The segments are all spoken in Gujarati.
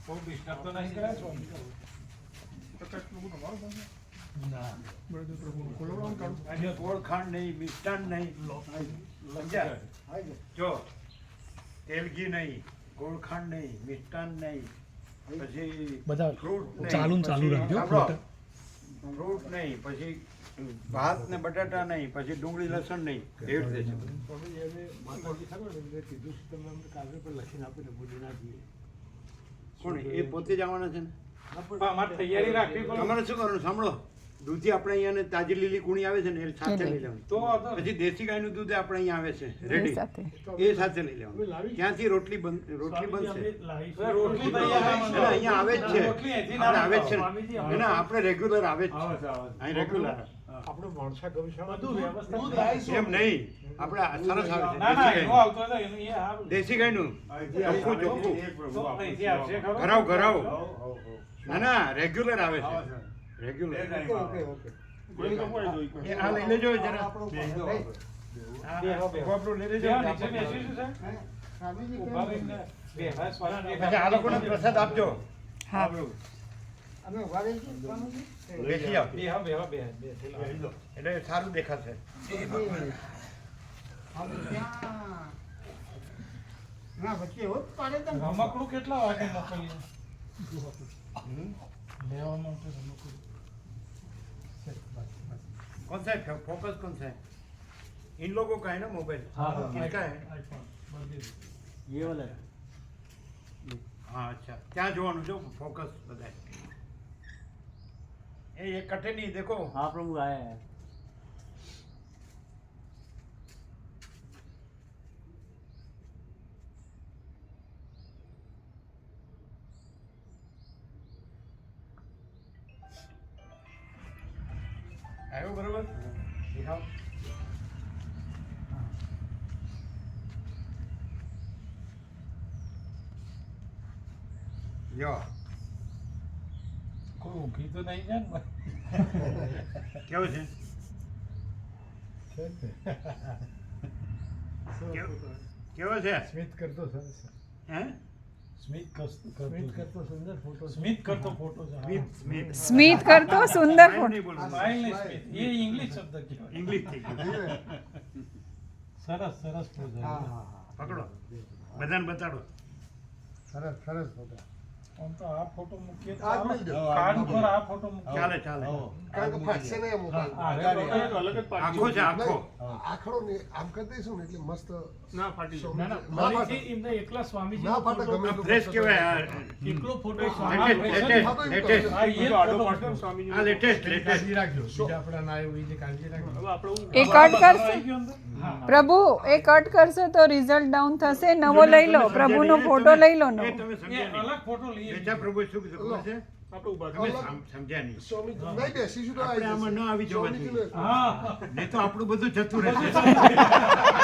બહુ disturb તો નહીં કર્યા છો? અહીંયા ગોળખાંડ નહીં મિષ્ટાન નહીં સમજ્યા જો તેલગી નહીં ગોળખાંડ નહીં મિષ્ટાન નહીં પછી બધા ફ્રૂટ નહીં, ચાલુ ચાલુ પછી રાખજો, ફ્રૂટ. નહીં પછી ભાત ને બટાટા નહીં પછી ડુંગળી લસણ નહીં એવી રીતે છે. કોણ એ? પોતે જ આવવાના છે ને? તૈયારી રાખવી. તમારે શું કરવાનું? સાંભળો. દૂધી આપણે અહીંયા તાજી લીલી કુણી આવે છે ને એ સાથે લઈ લેવાનું. તો પછી દેશી ગાયનું દૂધ આપણે અહીંયા આવે છે રેડી એ સાથે લઈ લેવાનું. ત્યાંથી રોટલી બન રોટલી બનશે. રોટલી અહીંયા આવે જ છે. રોટલી અહીંથી ના આપણે આવે જ છે. એના ને. આપણે રેગ્યુલર આવે જ છે. અહીં રેગ્યુલર બધું વ્યવસ્થિત એમ નહીં. આપણે સરસ આવે ના ના છે એનો આવતો હતો, એનું એ આવે. દેશી ગાયનું? ચોખ્ખું ઘરાવ ના ના રેગ્યુલર આવે છે. રેગ્યુલર એ આ લઈ લેજો જરા બે હવે કોપરો લઈ લેજો ત્યાં નીચે બેસીશું સ્વામીજી ઊભા રહીને બેહવા સ્વામી પછી આ લોકોને પ્રસાદ આપજો હા બેસી જાઓ બેહો, બેહો, બે બે એટલે સારું દેખાશે રમકડું કેટલા વાગે મોકલીએ લેવા માટે રમકડું कौन सा है फोकस कौन सा है इन लोगों का है ना मोबाइल किसका है ये वाला हाँ अच्छा क्या જોવાનું જો ફોકસ બધાય એ એ કટે નહીં દેખો हाँ प्रभु आए જો કોઈ ઊંઘી તો નહીં જાય ને કેવું છે? કેવો? છે? સ્મિત કરતો સરસ હે? સ્મિત કરતો સુંદર સરસ સરસ પકડો. બધાને બતાડો. સરસ સરસ ફોટો. તો આ ફોટો મૂકીએ. કાર્ડ ઉપર આ ફોટો મૂકીએ. ચાલે ચાલે. કારણ કે ફાટશે નહીં મોબાઈલ હા, હવે તો એક અલગ જ પાડી આખો છે આખો. આખડો ને આમ કરી દઈશું ને એટલે મસ્ત ના ફાટી ના, ના, ના ફરીથી એમને એકલા સ્વામીજી ના ફાટે ગમે ફ્રેશ કહેવાય એકલો ફોટો સ્વામી લેટેસ્ટ હા, એ જ ફોટો મૂક્યો. આ લેટેસ્ટ લેટેસ્ટ કાળજી રાખજો. આપણા ના એ કટ કરશે. પ્રભુ એ કટ કરશો તો રિઝલ્ટ ડાઉન થશે. નવો લઈ લો. પ્રભુનો ફોટો લઈ લો નવો. અલગ ફોટો લઈએ. પ્રભુ શું કીધું છે? આપણું બધું જતું રહેશે.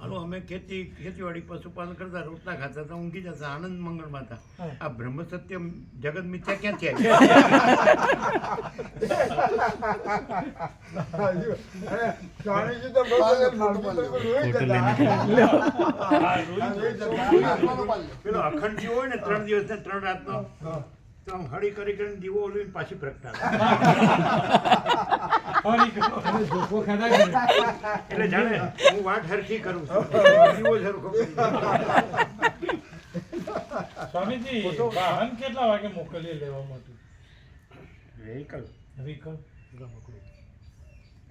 હાલો અમે ખેતી ખેતીવાડી પશુપાલન કરતા રોટલા ખાતા હતા ઊંઘી જતા આનંદ મંગળમાં હતા આ બ્રહ્મ સત્ય જગત મિથ્યા ક્યાંથી સ્વામીજી તો બસ ફોટો પાડી લે. હા, રોજ આત્માનો પાડી લે. પેલો અખંડ દીવો હોય ને ત્રણ દિવસ ને ત્રણ રાતનો તો આમ હળી કરી કરીને દીવો ઓલવીને પાછી પ્રગટાવે એટલે જાણે હું વાત હરખી કરું સ્વામીજી વાહન કેટલા વાગે મોકલીએ લેવા માટે? વેહિકલ વ્હીકલ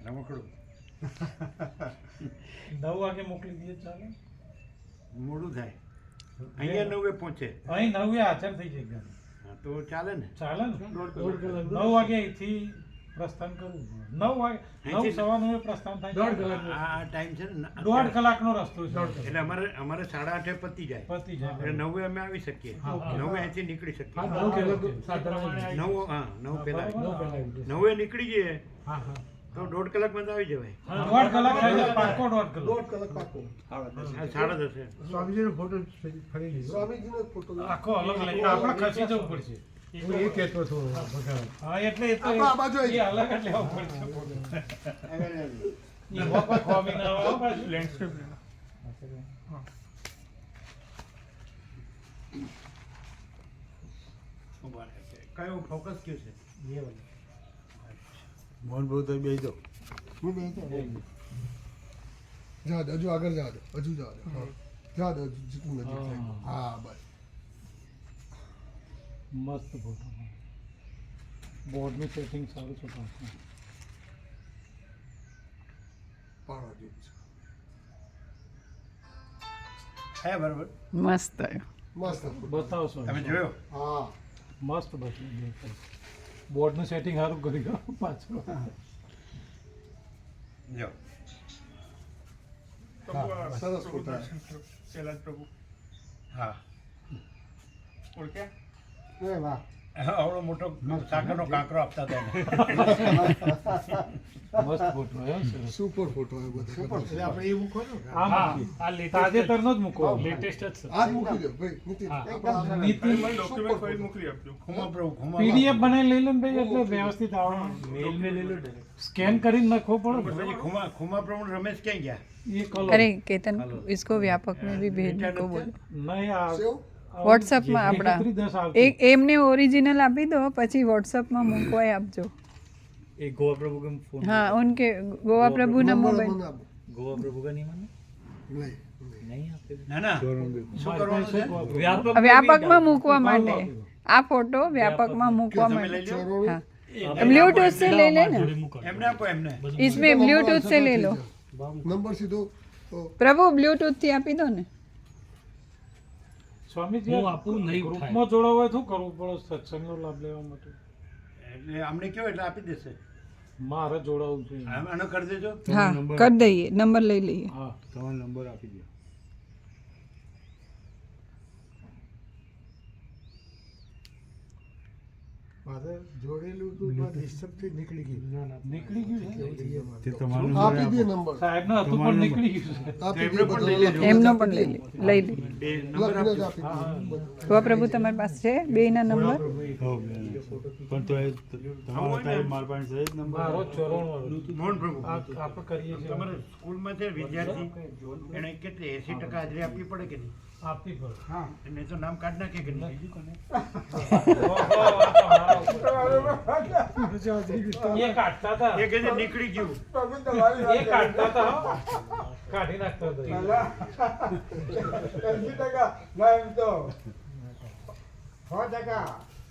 રમકડું. નવ વાગે મોકલી દઈએ ચાલે. મોડું થાય. અહીંયા નવે પહોંચે. અહીં નવે હાજર થઈ જાય હા, તો ચાલે ને. ચાલે ને? નવ વાગે અહીંથી પ્રસ્થાન કરવું નવ વાગે નવ સવા નવે પ્રસ્થાન થાય. દોઢ કલાક. આ આ ટાઈમ છે ને દોઢ કલાકનો રસ્તો છે. એટલે અમારે અમારે સાડા આઠે પતી જાય. પતી જાય. એટલે નવે અમે આવી શકીએ. નવે અહીંથી નીકળી શકીએ. નવ. હા નવ પહેલા નવ નીકળી જઈએ. હા હા. તો દોઢ કલાકમાં તો આવી જવાય. દોઢ કલાક થાય છે પાકો દોઢ કલાક. દોઢ કલાક પાકો સાડા દસે. સ્વામીજીનો ફોટો ફરી લીધો. સ્વામીજીનો ફોટો આખો અલગ લઈને આપણે ખસી જવું પડશે. હું એ કહેતો હતો. ભગવાન હા એટલે એ તો આ બાજુ એ અલગ જ લેવું પડશે. એમાં ખોમી ના આવે પાછું. ઊભા રહે કયો ફોકસ કયો છે? મોહન બહુ તો બે દો હું બે જા દે, હજુ આગળ જા દો હજુ જા દો હા. જા દે, હજુ. હા બસ. મસ્ત ફોટો બોર્ડનું સેટિંગ સારું છે હા બરાબર. મસ્ત. આવ્યો મસ્ત. બતાવશો. તમે જોયો? હા. મસ્ત બતાવ્યું બોર્ડનું સેટિંગ સારું કરી દો પાછું. જો. હા, સરસ ફોટો. હા. એ વાહ આવડો મોટો સાકરનો કાંકરો આપતા હતા એને. મસ્ત ફોટો આવ્યો સરસ સુપર ફોટો આવ્યો બધો એટલે આપણે એ મૂકો ને આ મૂકી. તાજેતરનો જ મૂકો લેટેસ્ટ જ છે આ જ મૂકી દો ભાઈ નીતિન હા. આપણે આ- નીતિ સુપર ફોટો. ખુમા પ્રભુ ખુમા પીડીએફ બનાવી લઈ લે ને ભાઈ એટલે વ્યવસ્થિત આવે મેલ મેં લઈ લો સ્કેન કરીને નાખવો પડે ને. પછી ખુમા ખુમા પ્રભુ ને રમેશ ક્યાં ગયા ये कलर अरे केतन इसको व्यापक में भी भेजने को बोलो नहीं आ સેવ? WhatsApp માં આપણા. એકત્રીસ દસ આવતી. એક એમને ઓરિજિનલ આપી દો પછી વોટ્સઅપમાં મૂકવાય આપજો एक गोवा प्रभु का फोन હા ઉનકે ગોવા પ્રભુના નંબર મોબાઈલ મને આપો. गोवा प्रभु का नहीं माना નહીં, નહીં. नहीं आपके ના ના શું કરવાનું છે व्यापक વ્યાપકમાં મૂકવા માટે આ ફોટો વ્યાપકમાં મૂકવા તમે માટે લઈ લો हाँ ब्लूटूथ से ले लेना એમને આપો એમને इसमें ब्लूटूथ से ले लो નંબર સીધો તો પ્રભુ બ્લૂટૂથ થી આપી દો ને સ્વામીજી હું આપું નહીં ગ્રુપમાં જોડાવવા હોય શું કરવું પડે? સત્સંગનો લાભ લેવા માટે. એટલે અમને કયો એટલે આપી દેશે. મારે જોડાવવું છે. આનો કરી દેજો. હા કરી દઈએ. નંબર લઈ લઈએ. હા. તમારો નંબર આપી દો. મારે જોડેલું હતું પણ disturb નીકળી ગયું. નીકળી ગયું તે તમારો આપી દે નંબર. સાહેબને હતું પણ નીકળી ગયું છે. આપી એમને દે પણ લઈ લેજો. એમનો પણ લઈ લે. લઈ લે. બે નંબર લખીને જ આપજો. આપી દે બધું. પ્રભુ તમારી પાસે છે? બે. ના નંબર પણ તો તમારો ટાઈમ મારા પાસે છે નંબર? મારો ચોરાણું વાળો. મોહન પ્રભુ. આપણે કરીએ છીએ. તમારે સ્કૂલમાં છે વિદ્યાર્થી? એને કેટલી એસી ટકા હાજરી આપવી પડે કે નહીં? આપવી પડે એને તો નામ કાઢ નાખે કે નહીં. એ કાઢતા હતા. એ કે નીકળી ગયું. એ કાઢતા હતા હો. કાઢી નાખતા ટકા. ના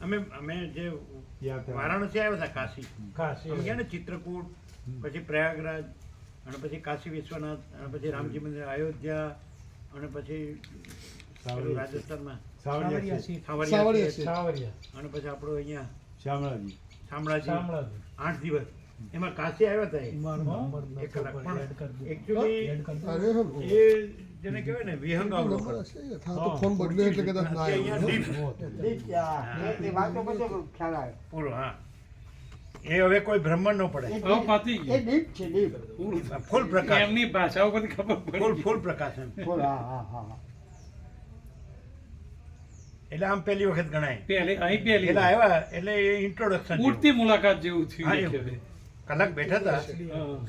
અમે અમે જે વારાણસી આવ્યા હતા કાશી. કાશી અમે ગયા ને ચિત્રકૂટ પછી પ્રયાગરાજ અને પછી કાશી વિશ્વનાથ અને પછી રામજી મંદિર અયોધ્યા અને પછી રાજસ્થાનમાં સાવરિયા અને પછી આપણો અહીંયા શામળાજી. શામળાજી. શામળાજી. આઠ દિવસ. એમાં કાશી આવ્યા હતા એ. એક કલાક. પણ એકચ્યુઅલી. એ જેને કહેવાય ને વિહંગ આવડો તો ફોન બદલ્યો એટલે કદાચ ના અહીંયા આવ્યો પૂરો હા. એ હવે કોઈ બ્રહ્મણ નો પડે. ફૂલ પ્રકાશ. એમની ભાષા ઉપરથી ખબર ફૂલ ફૂલ પ્રકાશ એમ. એટલે આમ પહેલી વખત ગણાય. પહેલી અહીં પહેલી એટલે આવ્યા એટલે એ ઇન્ટ્રોડક્શન પૂરતી મુલાકાત જેવું થયું કલાક બેઠા હતા.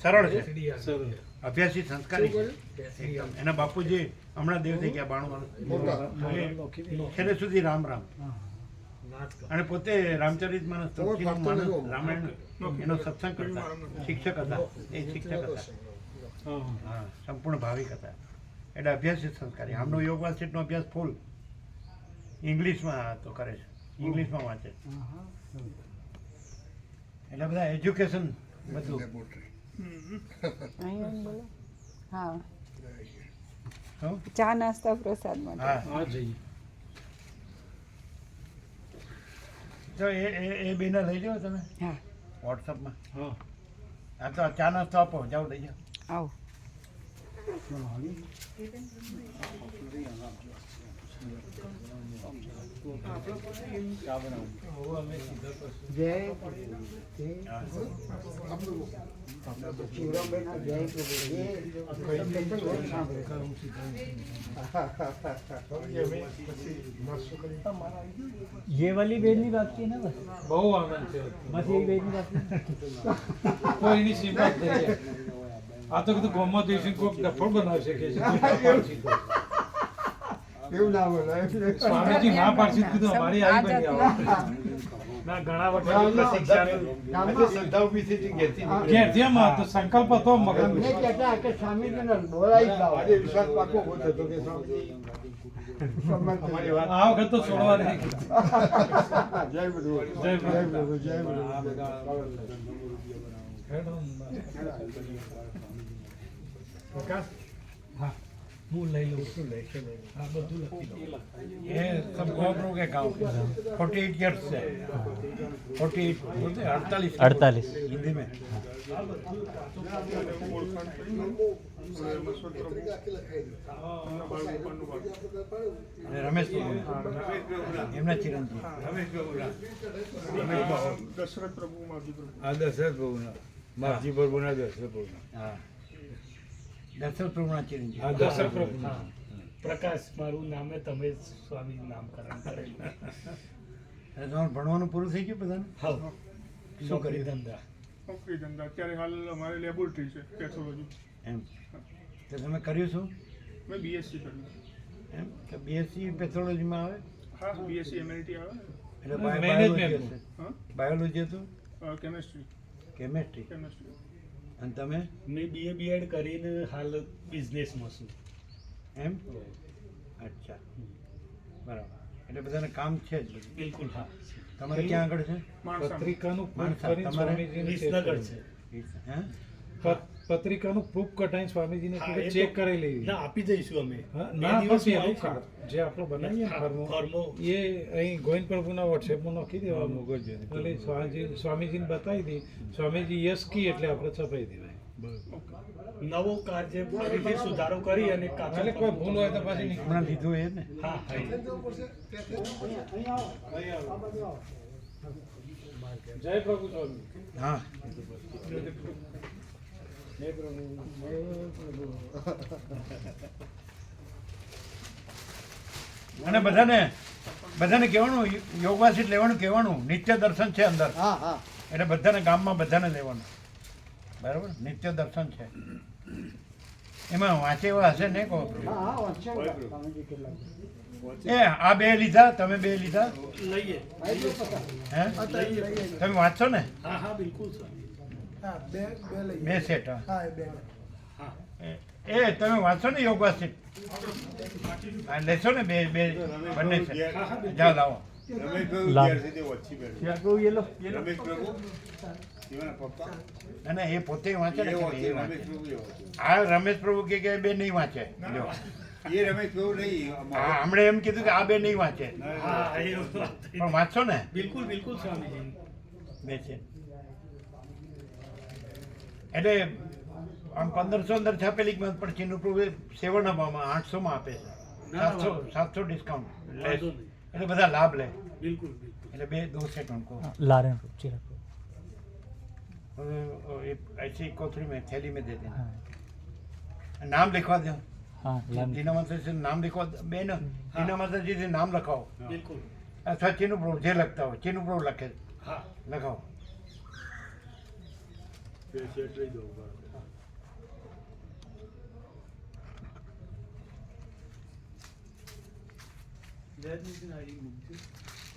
સરળ છે. સરસ. અભ્યાસી સંસ્કારી છે. એના બાપુજી હમણાં દેવ થઈ ગયા બાણું છેલ્લે સુધી રામ રામ. અને પોતે રામચરિત માનસ માનસ નતો. રામાયણ એનો સત્સંગ કરતા. શિક્ષક હતા. એ શિક્ષક હતા. હા. સંપૂર્ણ ભાવિક હતા. એટલે અભ્યાસિત સંસ્કારી. આમનો યોગ સીટનો અભ્યાસ ફૂલ. ઇંગ્લિશમાં તો કરે છે. ઇંગ્લિશમાં વાંચે એટલે બધા એજ્યુકેશન બધું. અહીંયા. બોલો હા? ચા નાસ્તા પ્રસાદ માટે. તો એ એ એ બેને લઈ જાઓ તમે. હા. વોટ્સઅપમાં. હા. હા તો ચા નાસ્તો આપો જાઓ લઈ જાઓ. આવો. હા. ये वाली बेल नहीं बाकी है ना बस બહુ આનંદ છે बस यही बेल नहीं बाकी કોઈની સીમત નહીં આ તો કીધું ગોમત દિવસે કોઈક ડફળ બનાવી શકે છે કોઈ ના પાડશે તો. એવું ના બોલે. સ્વામીજી માં પારસી કીધું અમારી આવી બની ના ઘણા વર્ષ શિક્ષા શ્રદ્ધા ઊભી થઈ હતી ઘેરથી ઘેરથી એમાં તો સંકલ્પ હતો મગજ મેં કહેતા કે સ્વામીજીને બોલાવી લાવો. આજે વિશ્વાસ પાકો ઊભો થતો કે સ્વામીજી. આ વખત તો છોડવા નહીં. જય બધું જય બધું જય બધું વિકાસ હું લઈ લઉં છું. લઈ આ બધું લખી લઉં એ સબ ગોબરો કે ગાંવ કે ફોર્ટી એટ યર્સ છે. ફોર્ટી એટ અડતાલીસ. અડતાલીસ. હિન્દી મેં અને રમેશ એમના ચિરંજી રમેશ દશરથ પ્રભુ હા દશરથ પ્રભુના. માજી પ્રભુના દશરથ પ્રભુના. હા. દશરથ પ્રભુના હા દશરથ પ્રભુ પ્રકાશ મારું નામે તમે સ્વામી નામકરણ કરેલું. ભણવાનું પૂરું થઈ ગયું બધાને? હા. શું કરી ધંધા. નોકરી ધંધા. અત્યારે હાલ અમારે લેબોરેટરી છે પેથોલોજી. એમ. તો તમે કર્યું શું? મેં બીએસસી કર્યું. એમ? કે બીએસસી પેથોલોજીમાં આવે? હા બીએસસી એમએલટી આવે. એટલે. બાયોલોજી હતું? કેમેસ્ટ્રી. કેમેસ્ટ્રી. કેમેસ્ટ્રી. અને તમે? મેં બીએ બીએડ કરીને હાલ બિઝનેસમાં છું. એમ? અચ્છા. બરાબર. એટલે બધાને કામ છે જ બિલકુલ હા. તમારે ક્યાં આગળ છે? પત્રિકાનું તમારે? વિસનગર છે. હે? પત્રિકાનું પ્રૂફ કઢાઈ સ્વામીજીને ચેક કરી લેવી. ના આપી દઈશું અમે. ના આવશે. જે આપણો બનાવીએ ફર્મો. એ અહીં ગોવિંદ પ્રભુના વોટ્સએપમાં નાખી દેવા મૂકો જ. એટલે સ્વામીજી સ્વામીજીને બતાવી દે. સ્વામીજી યસ કી એટલે આપણે છપાઈ દેવાય. નવો કાર્ય ફરીથી સુધારો કરી અને કાચો એટલે કોઈ ભૂલ હોય તો પછી નહીં. હમણાં લીધું એ ને? હા હા. જય પ્રભુ સ્વામી. હા. અને બધાને બધાને કહેવાનું યોગવાસિત લેવાનું કહેવાનું. નિત્ય દર્શન છે અંદર. હા હા. એટલે બધાને ગામમાં બધાને લેવાનું. બરાબર? નિત્ય દર્શન છે. એમાં વાંચે એવા હશે ને કહો એ આ બે લીધા તમે બે લીધા? લઈએ. હે? તમે વાંચશો ને? હા હા બિલકુલ સ્વામી હા બે બે લઈ બે સેટ હા. હા એ બે. હા એ- એ તમે વાંચો ને યોગવાસિત હા, લેશો ને બે બે બંને છે જાઓ લાવો. ના ના એ પોતે વાંચે ને કે એ વાંચે? આ રમેશ પ્રભુ કે કે બે નહીં વાંચે. હા હમણે એમ કીધું કે આ બે નહીં વાંચે. એ પણ વાંચો ને. બિલકુલ બિલકુલ સ્વામીજી. બે છે. એટલે આમ પંદરસો અંદર છાપેલી કિંમત પણ ચીનું પ્રભુ સેવન અપામાં આઠસો માં આપે છે ના, સાતસો વાંધો સાતસો ડિસ્કાઉન્ટ વાંધો નહીં. એટલે બધા લાભ લે બિલકુલ બિલકુલ એટલે બે દो सेट उनको ला रहे हैं चिराग और ये ऐसे ही कोथड़ी में थैली में दे देना नाम लिखवा दो हाँ ला दीना माता से नाम लिखवा दो बेन दीना माता जी से नाम लिखाओ બિલકુલ અથવા ચીનું પ્રો જે લખતા હોય ચીનું પ્રો લખે હા લખાઓ જય મુક્તિ નારી મુક્તિ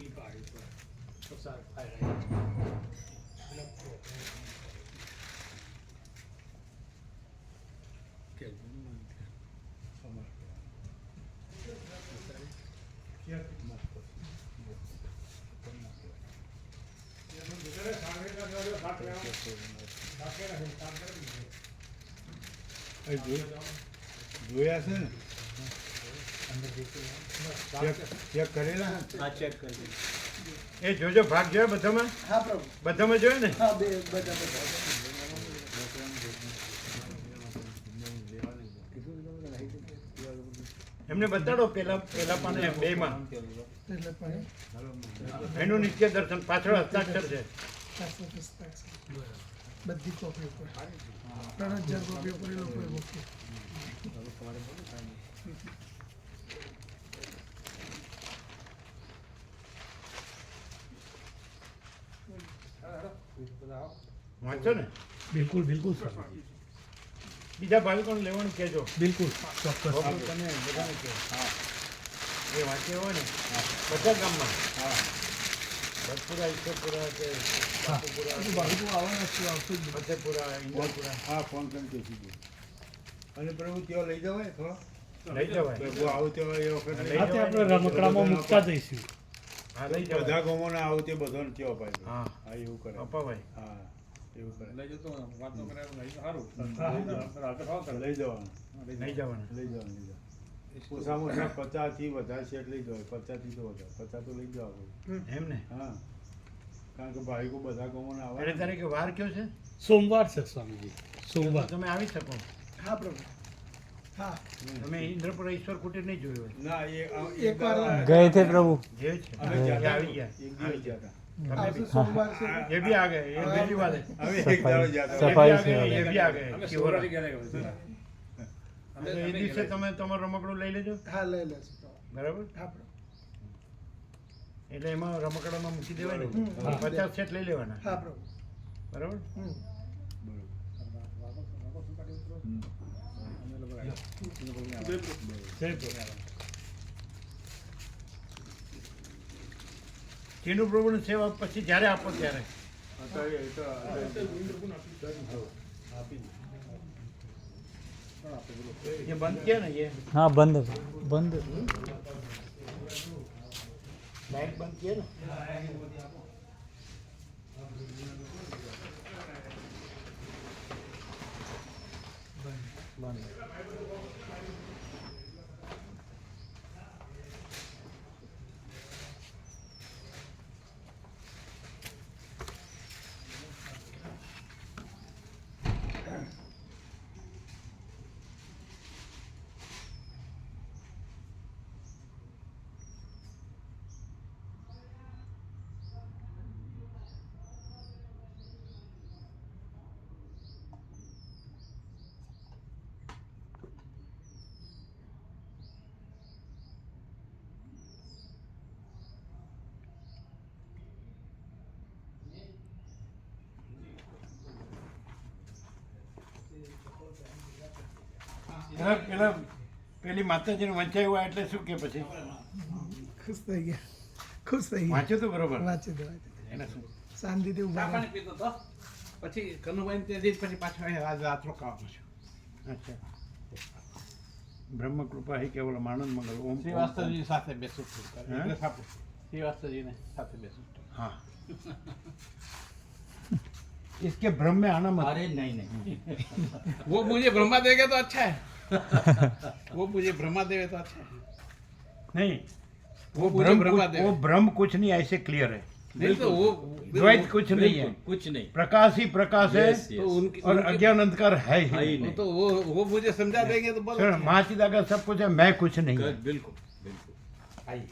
એ પાડી પર start firing. એ જોઈ- જોયા છે ને ચેક ચેક કરેલા એ જોજો ભાગ જોયો બધામાં હા પ્રભુ બધામાં જોયો ને હા બે બધા બધા એમને બતાડો પેલા પેલા પાને બે માં એનું નિત્ય દર્શન પાછળ હસ્તાક્ષર છે. ચારસો પિસ્તાળીસ બધી કોપી ઉપર. ત્રણ હજાર કોપી ઉપર એ લોકોએ મૂકી વાંચો ને? બિલકુલ બિલકુલ સર. બીજા બાળકોને લેવાનું કહેજો. બિલકુલ ચોક્કસ. તમે બધાને કહો. એ વાંચ્યો હોય ને? બધા ગામમાં? ભરપુરા ઈશ્વરપુરા કે. ફતેપુરા ઇન્દ્રપુરા. હા ફોન કરીને કહેશું છું અને પ્રભુ ત્યાં લઈ જવાય થોડો? લઈ જવાય. આવું ત્યાં એ વખત આપણે રમકડામાં મૂકતા જઈશું. હા બધા ગામોને આવું તે બધાને કેવા પાય હા. હા એવું કરે. અપાભાઈ હા એવું કરે. લઈ જતો વાતો કરે સારું. હા. લઈ જવાનું. લઈ જવાના. લઈ જવાનું લઈ જવાનું. ઓછામાં ઓછા સોમવાર છે સ્વામીજી. સોમવાર. તમે આવી શકો. હા પ્રભુ. તમે ઇન્દ્રપુર ઈશ્વર કુટીર નહીં જોયું ના એ ગયે છે પ્રભુ. જે છે. અમે આવી ગયા એક દિવસ ગયા હતા. સફાઈ એ દિવસે તમે તમારું રમકડું લઈ લેજો. હા લઈ લેશું બરાબર? હા એટલે એમાં રમકડામાં મૂકી દેવાનું. પચાસ સેટ લઈ લેવાના? હા પ્રભુ બરાબર? ચીનુ પ્રભુની સેવા પછી જ્યારે આપો ત્યારે. આપી હા બંધ બંધ. લાઈટ બંધ છે ને? પેલા પેલા પેલી માતાજીને વંચાયું હોય એટલે શું કે પછી ખુશ થઈ ગયા ખુશ થઈ ગયા વાંચ્યું તો બરોબર વાંચી દો વાંચી દો. એને શું શાંતિથી ઉભા રહો. પાણી પીતો તો પછી કનુભાઈ તે દી પછી પાછો અહીં રાત રાત રોકાવાનો છું અચ્છા બ્રહ્મ કૃપા હી કેવલ આનંદ મંગલ ઓમ શ્રીવાસ્તવજી સાથે બેસું છું હે? એટલે થાપું શ્રીવાસ્તવજીને સાથે બેસું છું हाँ इसके भ्रम में आना मत अरे नहीं नहीं वो मुझे ब्रह्मा देगा तो अच्छा है वो मुझे ब्रह्मा देवे तो अच्छा नहीं वो ब्रह्म भ्रम कुछ, वो भ्रम कुछ नहीं ऐसे क्लियर है। नहीं तो वो द्वैत कुछ नहीं है। कुछ नहीं। प्रकाश ही प्रकाश है. तो उनकी और अज्ञान अंधकार है है वो नहीं। तो वो वो मुझे समझा देंगे तो महाचिदा का सब कुछ है मैं कुछ नहीं बिल्कुल बिल्कुल। आइए।